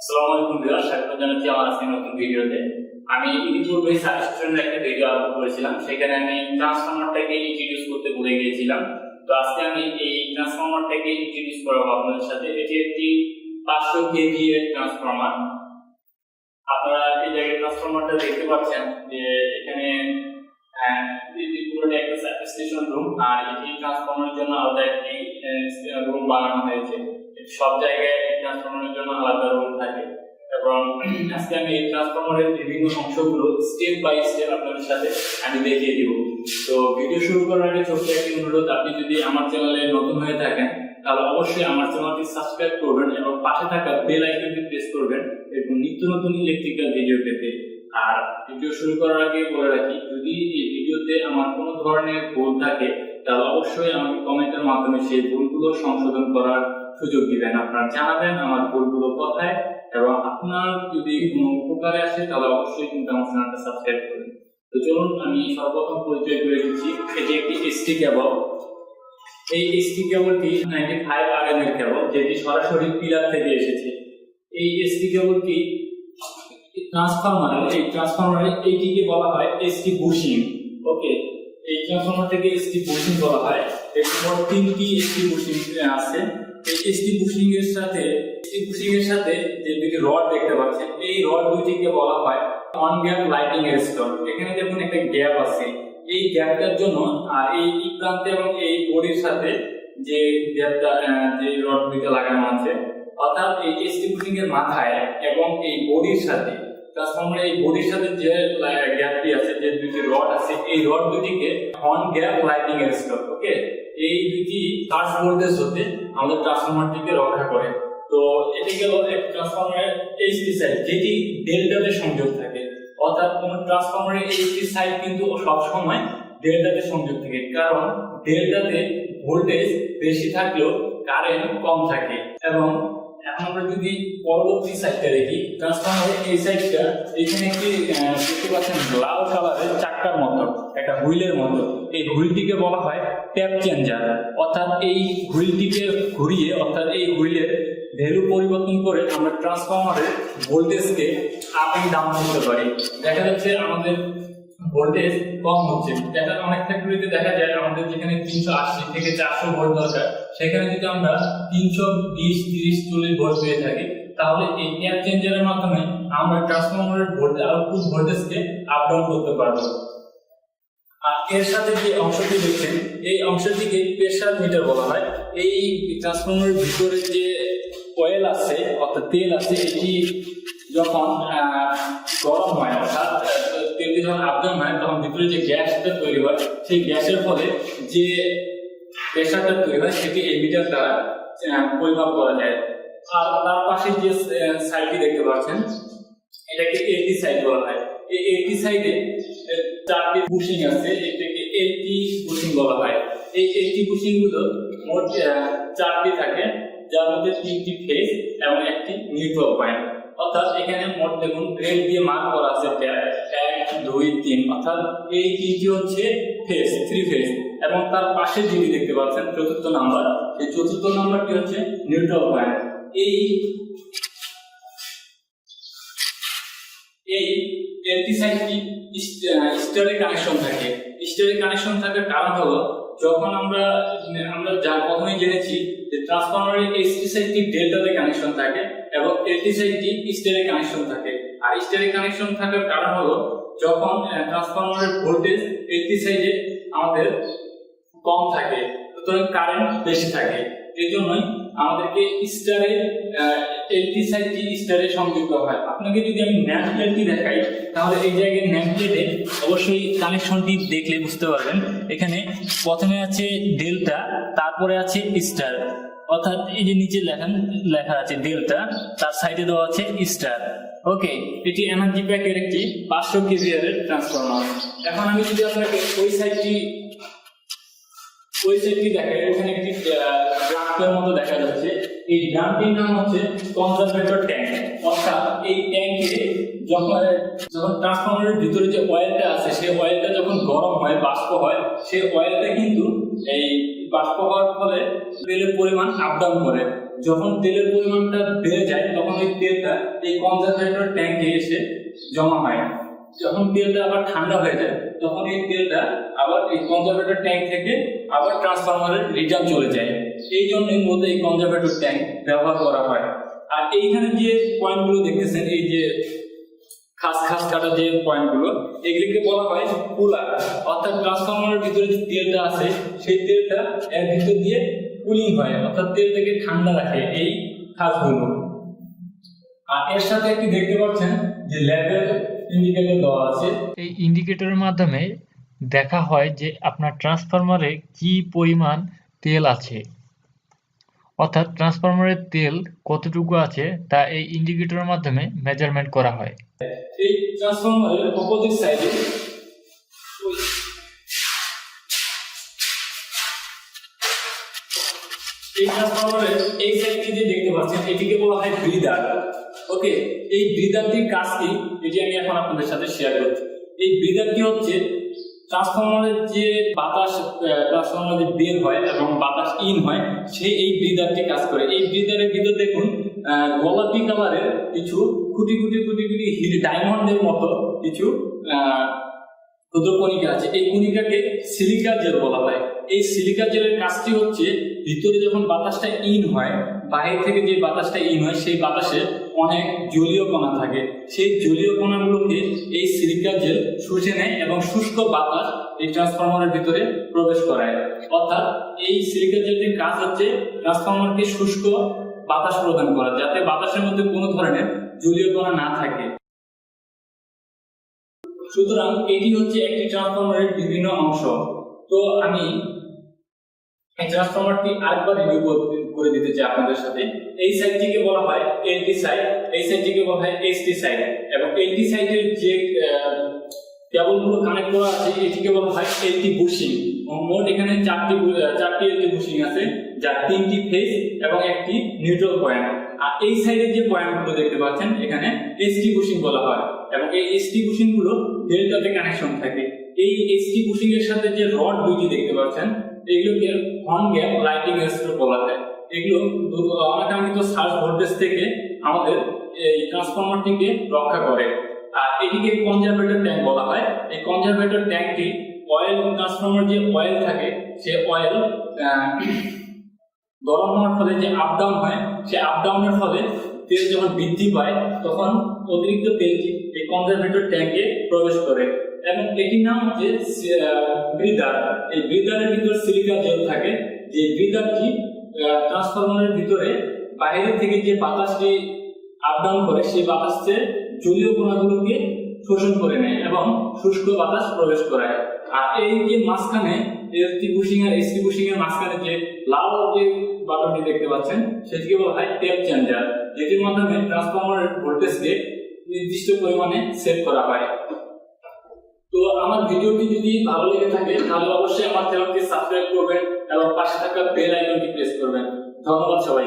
আসসালামু আলাইকুম ভিউয়ার স্বাগত জানাচ্ছি আমার আজকে নতুন ভিডিওতে। আমি ইতিপূর্বে সাজেশনের একটা ভিডিও আপলোড করেছিলাম, সেখানে আমি ট্রান্সফরমারটাকে ইন্ট্রোডিউস করতে ভুলে গিয়েছিলাম। তো আজকে আমি এই ট্রান্সফরমারটাকে ইন্ট্রোডিউস করাবো আপনাদের সাথে। এটি একটি পাঁচশো কেভি এর ট্রান্সফরমার আপনারা এই জায়গায় ট্রান্সফরমারটা দেখতে পাচ্ছেন যে এখানে পুরোটা একটা স্টেশন রুম আর এটি ট্রান্সফরমারের জন্য আলাদা একটি রুম বানানো হয়েছে। সব জায়গায় ট্রান্সফরমারের জন্য আলাদা রুম থাকে। এবং আজকে আমি এই ট্রান্সফরমারের বিভিন্ন অংশগুলো স্টেপ বাই স্টেপ আপনাদের সাথে আমি দেখিয়ে দিব। তো ভিডিও শুরু করার আগে ছোট্ট একটি অনুরোধ, আপনি যদি আমার চ্যানেলে নতুন হয়ে থাকেন, তাহলে অবশ্যই আমার চ্যানেলটি সাবস্ক্রাইব করবেন এবং পাশে থাকা বেল আইকনটি প্রেস করবেন এবং নিত্য নতুন ইলেকট্রিক্যাল ভিডিও পেতে। আর ভিডিও শুরু করার আগে বলে রাখি, যদি এই ভিডিওতে আমার কোনো ধরনের ভুল থাকে, তাহলে অবশ্যই আমাকে কমেন্টের মাধ্যমে সেই ভুলগুলো সংশোধন করার সুযোগ দিবেন, আপনারা জানাবেন আমার ভুলগুলো কোথায়। এবং আপনার যদি কোনো উপকারে আসে, তাহলে অবশ্যই কিন্তু আমার চ্যানেলটা সাবস্ক্রাইব করবেন। তো চলুন, আমি সর্বপ্রথম পরিচয় করে দিচ্ছি। এটি একটি এসটি কেবল এই এসটি কেবলটি নাইনটি ফাইভ আর এম এর কেবল যেটি সরাসরি পিলার থেকে এসেছে। এই এসটি কেবলটি ট্রান্সফরমারের এই ট্রান্সফরমারের এইটিকে বলা হয় এসটি বুশিং ওকে এই ট্রান্সফরমার থেকে এসটি বুশিং বলা হয়। মোট তিনটি এসটি বুশিং আছে। বুশিং এর সাথে এসটি বুশিং এর সাথে যে দুটি রড দেখতে পাচ্ছেন, এই রড দুটিকে বলা হয় অন গ্যাপ লাইটিং এর স্টোর এখানে দেখুন একটা গ্যাপ আছে। এই গ্যাপটার জন্য আর এই প্রান্তে এবং এই বডির সাথে যে গ্যাপটা যে রড দুইটা লাগানো আছে, অর্থাৎ এই এসটি বুশিং এর মাথায় এবং এই বডির সাথে ট্রান্সফরমারের এই বডির সাথে যে গ্যাপটি আছে, যে দুটি রড আছে, এই রড দুটিকে অন গ্যাপ লাইটিং এর স্টোর ওকে এই দুটি ফার্স্ট ভোল্টেজ হতে আমাদের ট্রান্সফরমারটিকে রক্ষা করে। তো এটি গেল এক ট্রান্সফরমারের এইচটি সাইড যেটি ডেল্টাতে সংযোগ থাকে। অর্থাৎ কোন ট্রান্সফরমারের এইচটি সাইড কিন্তু সব সময় ডেল্টাতে সংযোগ থাকে, কারণ ডেল্টাতে ভোল্টেজ বেশি থাকলেও কারেন্ট কম থাকে এবং এখন আমরা যদি পরবর্তী সাইডটা দেখি ট্রান্সফরমারের এই সাইডটা এখানে একটি দেখতে পাচ্ছেন লাল কালারের মতো, একটা হুইলের মতো। এই হুইলটিকে বলা হয় ট্যাপ চেঞ্জার অর্থাৎ এই হুইলটিকে ঘুরিয়ে, অর্থাৎ এই হুইলের ভ্যালু পরিবর্তন করে আমরা ট্রান্সফরমারের ভোল্টেজকে আপ এন্ড ডাউন করতে পারি। দেখা যাচ্ছে আমাদের ভোল্টেজ কম হচ্ছে। দেখা অনেক দেখা যায় আমাদের যেখানে তিনশো আশি থেকে চারশো ভোল্ট দরকার সেখানে যদি আমরা তিনশো বিশ, তিরিশ, চল্লিশ ভোল্ট পেয়ে থাকি, তাহলে এই ট্যাপ চেঞ্জারের মাধ্যমে আমরা ট্রান্সফরমারের ভোল্টেজ আউটপুট ভোল্টেজকে আপ ডাউন করতে পারব। আর এর সাথে যে অংশটি দেখছেন, এই অংশটিকে প্রেশার মিটার বলা হয়। এই ট্রান্সফরমারের ভিতরে যে অয়েল আছে, অর্থাৎ তেল আছে, এটি যখন গরম হয়, অর্থাৎ তেলটি যখন আপডাউন হয়, তখন ভিতরে যে গ্যাসটা তৈরি হয়, সেই গ্যাসের ফলে যে প্রেসারটা তৈরি হয়, সেটি এই মিটার দ্বারা পরিমাপ করা যায়। আর তার পাশে যে সাইডটি দেখতে পাচ্ছেন, এটাকে এলটি সাইড বলা হয়। এই এলটি সাইডে চারটি বুশিং আছে, এটাকে এলটি বুশিং বলা হয়। এই এলটি বুশিংগুলো মোট চারটি থাকে, যার মধ্যে তিনটি ফেজ এবং একটি নিউট্রাল পয়েন্ট অর্থাৎ এখানে মোট দেখুন রেল দিয়ে মার্ক করা আছে ট্যাব এক, দুই, তিন। অর্থাৎ এই তিনটি হচ্ছে ফেজ থ্রি ফেজ এবং তার পাশে যেটি দেখতে পাচ্ছেন, চতুর্থ নাম্বার এই চতুর্থ নাম্বারটি হচ্ছে নিউট্রাল পয়েন্ট এই এই এলটি সাইটটি স্টারে কানেকশন থাকে। স্টারে কানেকশন থাকার কারণ হলো, যখন আমরা আমরা যা প্রথমে জেনেছি যে ট্রান্সফরমারে এসটি সাইটটি ডেল্টাতে কানেকশন থাকে এবং এলটি সাইডটি স্টারে কানেকশন থাকে। আর স্টারে কানেকশন থাকার কারণ হলো যখন ট্রান্সফরমারের ভোল্টেজ এলটি সাইডে আমাদের কম থাকে, সুতরাং কারেন্ট বেশি থাকে। এই জন্যই আমাদেরকে স্টারে এলটি সাইডটি স্টারে সংযুক্ত হয়। আপনাকে যদি আমি ন্যাম প্লেটটি দেখাই, তাহলে এই জায়গায় ন্যাম প্লেটে অবশ্যই কানেকশনটি দেখলে বুঝতে পারবেন। এখানে প্রথমে আছে ডেল্টা তারপরে আছে স্টার অর্থাৎ এই যে নিচে লেখা লেখা আছে ডেল্টা তার সাইডে দেওয়া আছে স্টার ওকে এটি এনার্জি প্যাকের একটি পাঁচশো কেভিআর এর ট্রান্সফরমার এখন আমি যদি আপনাকে ওই সাইডটি ওই সাইডটি দেখাই ওখানে একটি ড্রামের মতো দেখা যাচ্ছে। এই ড্রামটির নাম হচ্ছে কনজারভেটর ট্যাঙ্ক। অর্থাৎ এই ট্যাঙ্কে যখন যখন ট্রান্সফরমারের ভিতরে যে অয়েলটা আছে, সেই অয়েলটা যখন গরম হয়, বাষ্প হয়, সেই অয়েলটা কিন্তু এই বাষ্প হওয়ার ফলে তেলের পরিমাণ আপ ডাউন করে। যখন তেলের পরিমাণটা বেড়ে যায়, তখন এই তেলটা এই কনজারভেটর ট্যাঙ্কে এসে জমা হয়। যখন তেলটা আবার ঠান্ডা হয়ে যায়, তখন এই তেলটা আবার এই কনজারভেটর ট্যাঙ্ক থেকে আবার ট্রান্সফরমারের রিটার্ন চলে যায়। এই জন্যই মূলত এই কনজারভেটর ট্যাঙ্ক ব্যবহার করা হয়। আর এইখানে যে পয়েন্টগুলো দেখতেছেন, এই যে খাস খাস কাটা যে পয়েন্টগুলো এগুলিকে বলা হয় কুলার অর্থাৎ ট্রান্সফরমারের ভিতরে যে তেলটা আছে, সেই তেলটা এর ভিতর দিয়ে কুলিং হয়। অর্থাৎ তেলটাকে ঠান্ডা রাখে এই খাসগুলো আর এর সাথে একটি দেখতে পাচ্ছেন যে লেভেল ইন্ডিকেটর দেওয়া আছে। এই ইন্ডিকেটরের মাধ্যমে দেখা হয় যে আপনার ট্রান্সফরমারে কি পরিমাণ তেল আছে। অর্থাৎ ট্রান্সফরমারের তেল কতটুকু আছে তা এই ইন্ডিকেটরের মাধ্যমে মেজারমেন্ট করা হয়। এই ট্রান্সফরমারের অপোজিট সাইডে এই ট্রান্সফরমারের এই সাইডটি যে দেখতে পাচ্ছেন, এটিকে বলা হয় ব্রিদার ওকে এই ব্রিদারটির কাজ কি? এটি আমি এখন আপনাদের সাথে শেয়ার করছি। এই ব্রিদারটি হচ্ছে ট্রান্সফরমারের যে বাতাস ট্রান্সফরমার যে বের হয় এবং বাতাস ইন হয়, সেই এই ব্রিদারটি কাজ করে। এই ব্রিদারের ভিতর দেখুন গোলাপি কালারের কিছু খুঁটি খুঁটি খুঁটি খুঁটি ডায়মন্ডের মতো কিছু ক্ষুদ্র কণিকা আছে। এই কণিকাকে সিলিকা জেল বলা হয়। এই সিলিকা জেলের কাজটি হচ্ছে, ভিতরে যখন বাতাসটা ইন হয় বাইরে থেকে যে বাতাসটা ইন হয়, সেই বাতাসে অনেক জলীয় কণা থাকে। সেই জলীয় কণাগুলোকে এই সিলিকা জেল শুষে নেয় এবং শুষ্ক বাতাস এই ট্রান্সফরমারের ভিতরে প্রবেশ করায়। অর্থাৎ এই সিলিকা জেলটির কাজ হচ্ছে ট্রান্সফরমারকে শুষ্ক বাতাস প্রদান করা, যাতে বাতাসের মধ্যে কোনো ধরনের জলীয় কণা না থাকে। সুতরাং এটি হচ্ছে একটি ট্রান্সফরমারের বিভিন্ন অংশ। তো আমি এই ট্রান্সফরমারটি আরেকবার রিভিউ করে দিতে চাই আপনাদের সাথে। এই সাইডটিকে বলা হয় এলটি সাইড এই সাইডটিকে বলা হয় এসটি সাইড এবং এলটি সাইডের যে কেবলগুলো কানেক্ট করা আছে, এটিকে বলা হয় এলটি বুশিং মোট এখানে চারটি চারটি এলটি বুশিং আছে, যার তিনটি ফেজ এবং একটি নিউট্রাল পয়েন্ট আর এই সাইডের যে পয়েন্টগুলো দেখতে পাচ্ছেন, এখানে এসটি বুশিং বলা হয় এবং এই এসটি বুশিংগুলো ডেল্টাতে কানেকশন থাকে। এই এসটি বুশিং এর সাথে যে রড দুইটি দেখতে পাচ্ছেন, এগুলোকে হর্ন গ্যাপ লাইটিং রেজিস্টার বলা হয়। এগুলো অনাকাঙ্ক্ষিত সার্চ ভোল্টেজ থেকে আমাদের এই ট্রান্সফরমারটিকে রক্ষা করে। আর এটিকে কনজারভেটর ট্যাঙ্ক বলা হয়। এই কনজারভেটর ট্যাঙ্কটি অয়েল ট্রান্সফরমার যে অয়েল থাকে, সে অয়েল গরম হওয়ার ফলে যে আপ ডাউন হয়, সে আপ ডাউনের ফলে তেল যখন বৃদ্ধি পায়, তখন অতিরিক্ত তেলটি এই কনজারভেটর ট্যাঙ্কে প্রবেশ করে। এবং এটির নাম হচ্ছে ব্রিদার এই ব্রিদারের ভিতর সিলিকা জেল থাকে। যে ব্রিদারটি ট্রান্সফরমারের ভিতরে বাইরে থেকে যে বাতাসটি আপ ডাউন করে, সেই বাতাসে জলীয় কণাগুলোকে শোষণ করে নেয় এবং শুষ্ক বাতাস প্রবেশ করায়। আর এই যে মাঝখানে এসটি বুশিং আর এসটি এর মাঝখানে যে লাল যে বাটনটি দেখতে পাচ্ছেন, সেটিকে বলা হয় টেপ চেঞ্জার যেটির মাধ্যমে ট্রান্সফরমারের ভোল্টেজকে নির্দিষ্ট পরিমাণে সেট করা হয়। তো আমার ভিডিওটি যদি ভালো লেগে থাকে, তাহলে অবশ্যই আমার চ্যানেলটি সাবস্ক্রাইব করবেন এবং পাশে থাকা বেল আইকনটি প্রেস করবেন। ধন্যবাদ সবাই